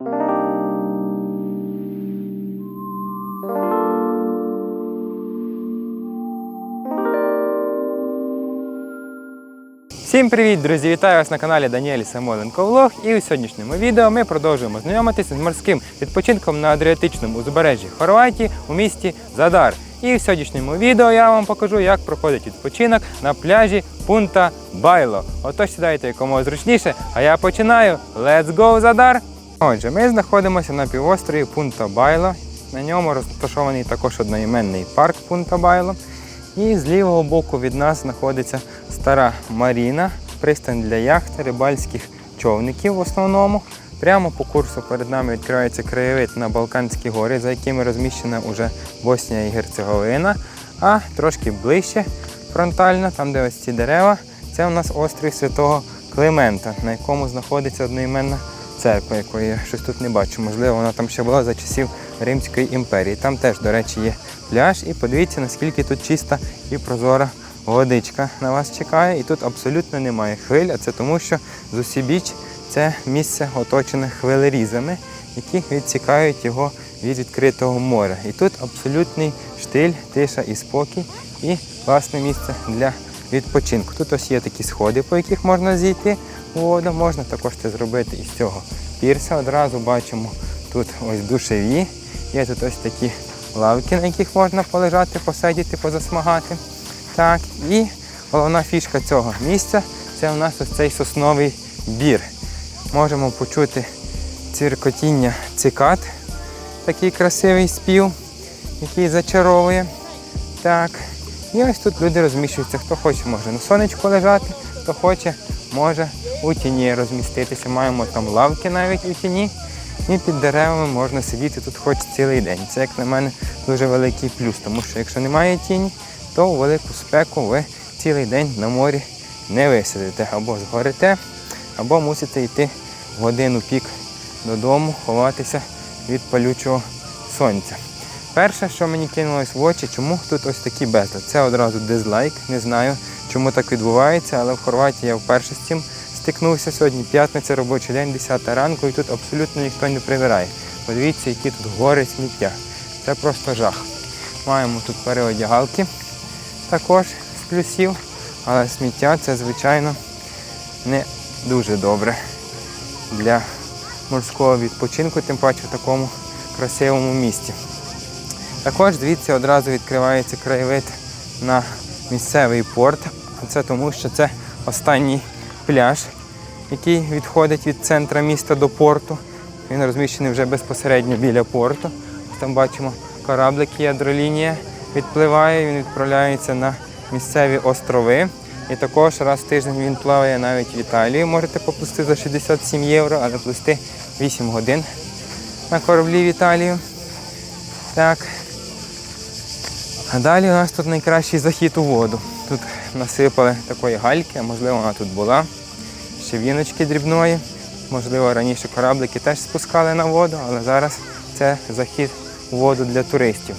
Всім привіт, друзі! Вітаю вас на каналі Даніель Самоленко Влог. І у сьогоднішньому відео ми продовжуємо знайомитися з морським відпочинком на Адріатичному узбережжі Хорватії у місті Задар. І в сьогоднішньому відео я вам покажу, як проходить відпочинок на пляжі Пунта Байло. Отож сідайте якомога зручніше, а я починаю. Let's go, Задар! Отже, ми знаходимося на півострові Пунта Байло. На ньому розташований також одноіменний парк Пунта Байло. І з лівого боку від нас знаходиться стара маріна, пристань для яхт, рибальських човників в основному. Прямо по курсу перед нами відкривається краєвид на Балканські гори, за якими розміщена уже Боснія і Герцеговина. А трошки ближче фронтально, там де ось ці дерева, це у нас острів Святого Климента, на якому знаходиться одноіменна церква, якої я щось тут не бачу. Можливо, вона там ще була за часів Римської імперії. Там теж, до речі, є пляж. І подивіться, наскільки тут чиста і прозора водичка на вас чекає. І тут абсолютно немає хвиль, а це тому, що з усібіч це місце оточене хвилерізами, які відсікають його від відкритого моря. І тут абсолютний штиль, тиша і спокій, і класне місце для відпочинку. Тут ось є такі сходи, по яких можна зійти у. Можна також це зробити із цього пірса. Одразу бачимо тут ось душеві. Є тут ось такі лавки, на яких можна полежати, посидіти, позасмагати. Так, і головна фішка цього місця це у нас ось цей сосновий бір. Можемо почути цвіркотіння цикад, такий красивий спів, який зачаровує. Так. І ось тут люди розміщуються. Хто хоче, може на сонечку лежати, хто хоче, може у тіні розміститися. Маємо там лавки навіть у тіні. І під деревами можна сидіти тут хоч цілий день. Це, як на мене, дуже великий плюс, тому що якщо немає тіні, то у велику спеку ви цілий день на морі не висидите. Або згорите, або мусите йти в годину пік додому, ховатися від палючого сонця. Перше, що мені кинулось в очі, чому тут ось такі безлад. Це одразу дизлайк. Не знаю, чому так відбувається, але в Хорватії я вперше з цим стикнувся сьогодні. П'ятниця, робочий день, 10 ранку, і тут абсолютно ніхто не прибирає. Подивіться, які тут гори сміття. Це просто жах. Маємо тут переодягалки також з плюсів, але сміття це, звичайно, не дуже добре для морського відпочинку, тим паче в такому красивому місці. Також звідси одразу відкривається краєвид на місцевий порт. Це тому, що це останній пляж, який відходить від центра міста до порту. Він розміщений вже безпосередньо біля порту. Там бачимо кораблик ядролінія відпливає, він відправляється на місцеві острови. І також раз в тиждень він плаває навіть в Італію. Можете поплисти за 67 євро, але плисти 8 годин на кораблі в Італію. Так. А далі у нас тут найкращий захід у воду. Тут насипали такої гальки, а можливо вона тут була. Ще віночки дрібної. Можливо, раніше кораблики теж спускали на воду, але зараз це захід у воду для туристів.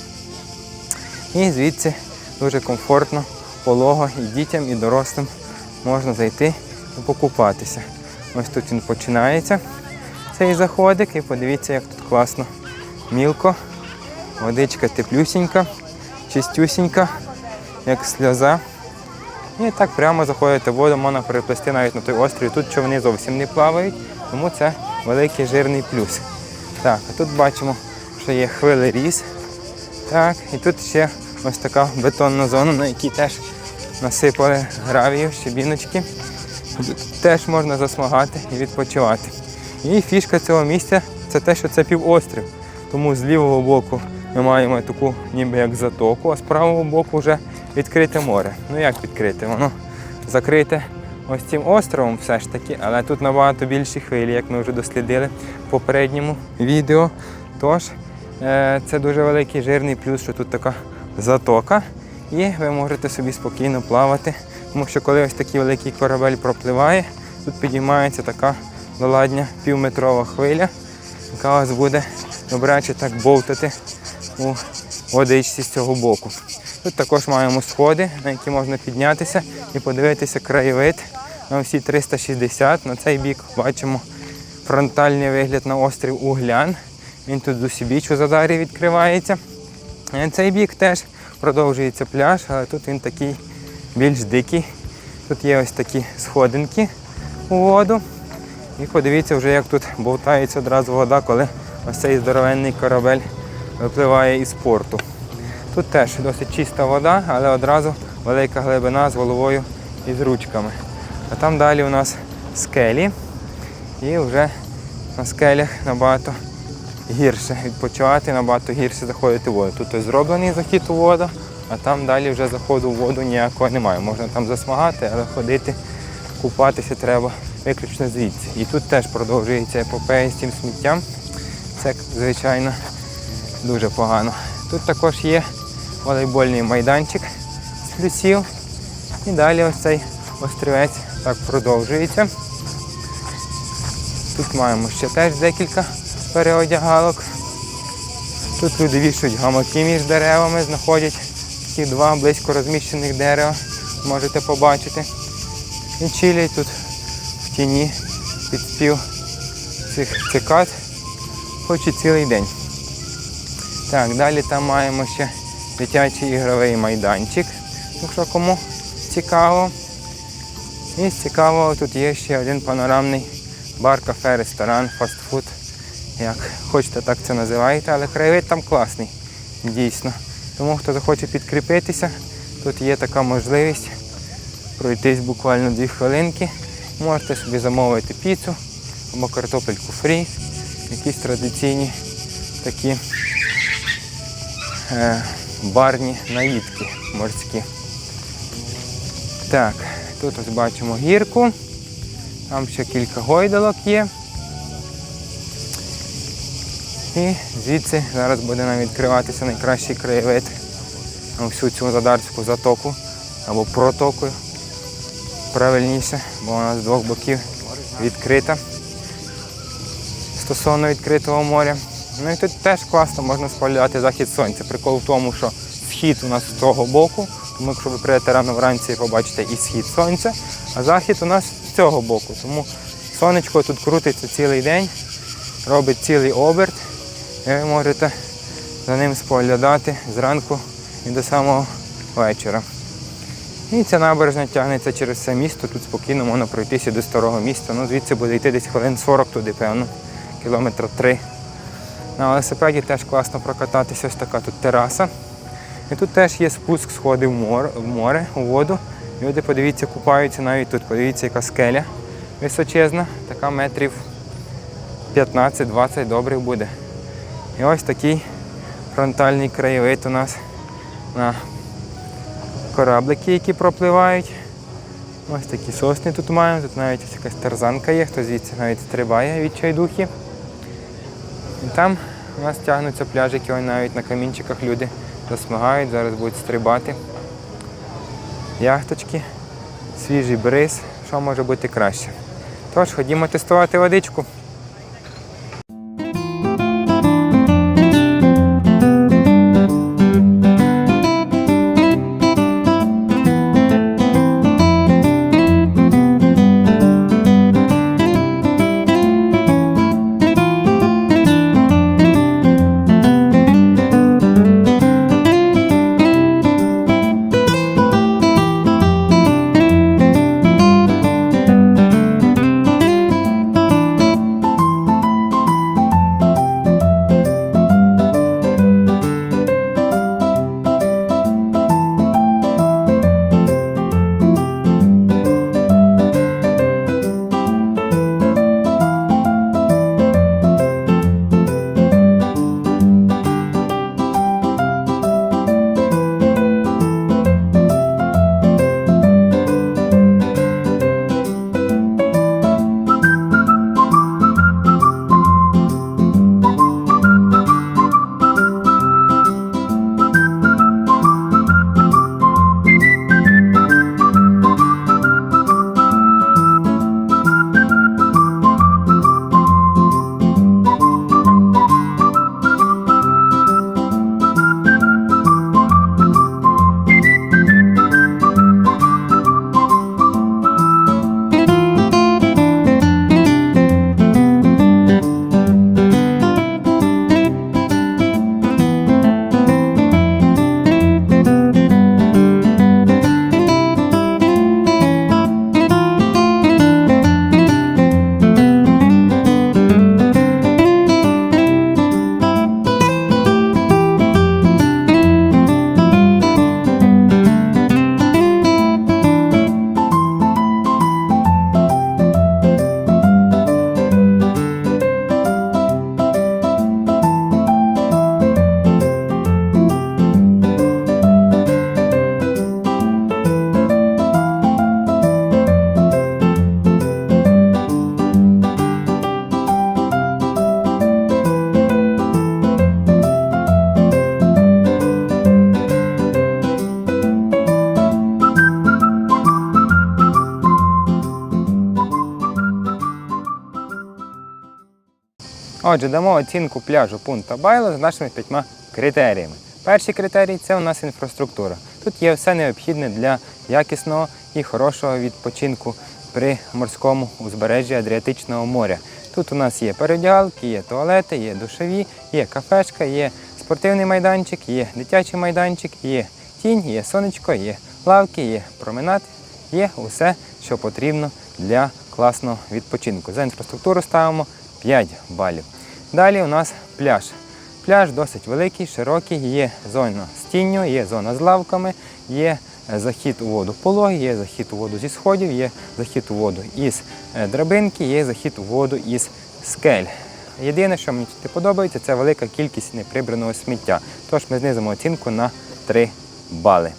І звідси дуже комфортно, полого і дітям, і дорослим можна зайти і покупатися. Ось тут він починається, цей заходик, і подивіться, як тут класно мілко, водичка теплюсінька, чистюсінька, як сльоза. І так прямо заходите в воду, можна переплести навіть на той острів. Тут човни зовсім не плавають, тому це великий жирний плюс. Так, а тут бачимо, що є хвилеріз. Так, і тут ще ось така бетонна зона, на якій теж насипали гравію, щебіночки. Тут теж можна засмагати і відпочивати. І фішка цього місця це те, що це півострів. Тому з лівого боку ми маємо таку ніби як затоку, а з правого боку вже відкрите море. Ну як відкрите? Воно закрите ось цим островом все ж таки, але тут набагато більші хвилі, як ми вже дослідили в попередньому відео. Тож е, це дуже великий жирний плюс, що тут така затока. І ви можете собі спокійно плавати. Тому що коли ось такий великий корабель пропливає, тут підіймається така доладня півметрова хвиля, яка вас буде добряче так бовтати у водичці з цього боку. Тут також маємо сходи, на які можна піднятися і подивитися краєвид на всі 360. На цей бік бачимо фронтальний вигляд на острів Углян. Він тут з у задарі відкривається. Е, Цей бік теж продовжується пляж, але тут він такий більш дикий. Тут є ось такі сходинки у воду. І подивіться вже, як тут болтається одразу вода, коли ось цей здоровенний корабель випливає із порту. Тут теж досить чиста вода, але одразу велика глибина з головою і з ручками. А там далі у нас скелі. І вже на скелях набагато гірше відпочивати, набагато гірше заходити в воду. Тут зроблений захід у воду, а там далі вже заходу в воду ніякого немає. Можна там засмагати, але ходити, купатися треба виключно звідси. І тут теж продовжується епопея з цим сміттям. Це, звичайно, дуже погано. Тут також є волейбольний майданчик з плюсів. І далі ось цей острівець так продовжується. Тут маємо ще теж декілька переодягалок. Тут люди вішають гамаки між деревами, знаходять ті два близько розміщених дерева, можете побачити. І чилять тут в тіні під спів цих цикад, хоч і цілий день. Так, далі там маємо ще дитячий ігровий майданчик, якщо кому цікаво. І з цікавого тут є ще один панорамний бар, кафе, ресторан, фастфуд. Як хочете, так це називаєте, але краєвид там класний, дійсно. Тому хто захоче підкріпитися, тут є така можливість пройтись буквально дві хвилинки. Можете собі замовити піцу або картопельку фрі, якісь традиційні такі барні наїдки морські. Так, тут ось бачимо гірку. Там ще кілька гойдалок є. І звідси зараз буде нам відкриватися найкращий краєвид на всю цю задарську затоку або протоку. Правильніше, бо вона з двох боків відкрита стосовно відкритого моря. Ну і тут теж класно можна споглядати захід сонця. Прикол в тому, що схід у нас з того боку, тому якщо ви прийдете рано вранці, побачите і схід сонця, а захід у нас з цього боку. Тому сонечко тут крутиться цілий день, робить цілий оберт, і ви можете за ним споглядати зранку і до самого вечора. І ця набережна тягнеться через все місто, тут спокійно можна пройтися до старого міста. Ну, звідси буде йти десь хвилин 40 туди, певно, кілометра 3. На велосипеді теж класно прокататися, ось така тут тераса. І тут теж є спуск, сходи в море, в море, у воду. Люди, подивіться, купаються навіть тут. Подивіться, яка скеля височезна, така метрів 15-20 добрих буде. І ось такий фронтальний краєвид у нас на кораблики, які пропливають. Ось такі сосни тут маємо, тут навіть якась тарзанка є, хто звідси навіть стрибає від чайдухи. І там у нас тягнуться пляжики, навіть на камінчиках люди засмагають, зараз будуть стрибати. Яхточки, свіжий бриз, що може бути краще. Тож, ходімо тестувати водичку. Отже, дамо оцінку пляжу пункта Байло з нашими п'ятьма критеріями. Перший критерій це у нас інфраструктура. Тут є все необхідне для якісного і хорошого відпочинку при морському узбережжі Адріатичного моря. Тут у нас є передягалки, є туалети, є душові, є кафешка, є спортивний майданчик, є дитячий майданчик, є тінь, є сонечко, є лавки, є променад, є усе, що потрібно для класного відпочинку. За інфраструктуру ставимо 5 балів. Далі у нас пляж. Пляж досить великий, широкий, є зона з тінню, є зона з лавками, є е, захід у воду пологи, є захід у воду зі сходів, є захід у воду із е, драбинки, є захід у воду із скель. Єдине, що мені тут подобається, це велика кількість неприбраного сміття. Тож ми знизимо оцінку на 3 бали.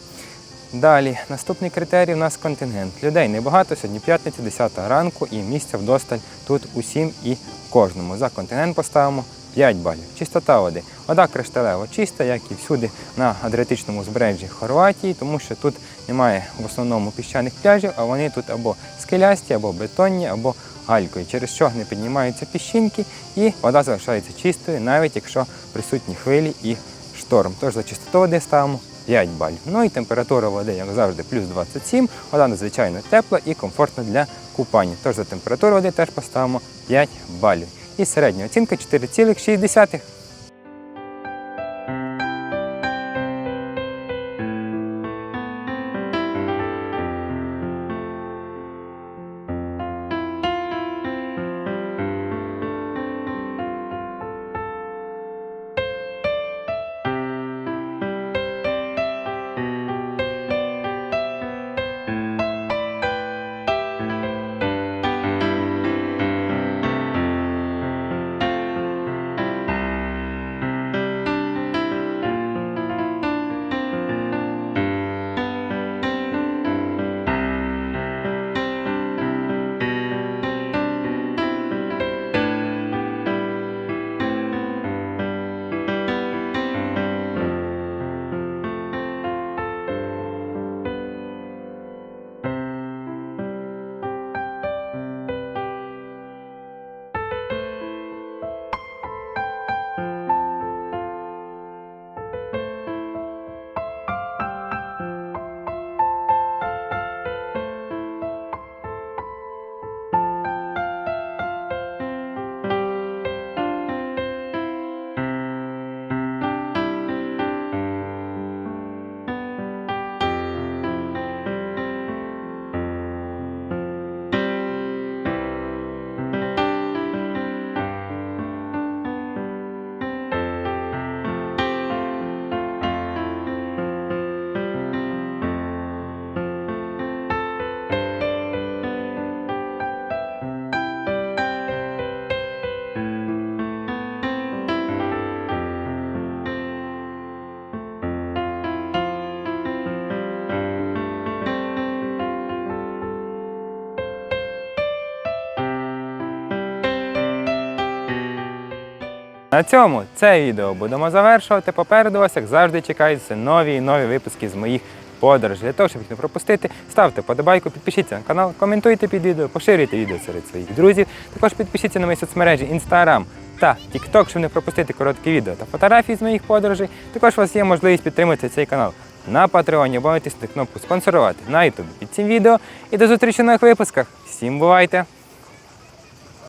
Далі, наступний критерій у нас контингент. Людей небагато, сьогодні п'ятниця, 10 ранку і місця вдосталь тут усім і кожному. За контингент поставимо 5 балів. Чистота води. Вода кришталево чиста, як і всюди на Адріатичному узбережжі Хорватії, тому що тут немає в основному піщаних пляжів, а вони тут або скелясті, або бетонні, або галькою, через що не піднімаються піщинки і вода залишається чистою, навіть якщо присутні хвилі і шторм. Тож за чистоту води ставимо 5 балів. Ну і температура води, як завжди, плюс 27. Вода надзвичайно тепла і комфортна для купання. Тож за температуру води теж поставимо 5 балів. І середня оцінка 4,6. На цьому це відео будемо завершувати. Попереду вас, як завжди, чекаються нові і нові випуски з моїх подорожей. Для того, щоб їх не пропустити, ставте подобайку, підпишіться на канал, коментуйте під відео, поширюйте відео серед своїх друзів. Також підпишіться на мої соцмережі Instagram та TikTok, щоб не пропустити короткі відео та фотографії з моїх подорожей. Також у вас є можливість підтримати цей канал на Патреоні, або натиснути кнопку спонсорувати на YouTube під цим відео. І до зустрічі в нових випусках. Всім бувайте!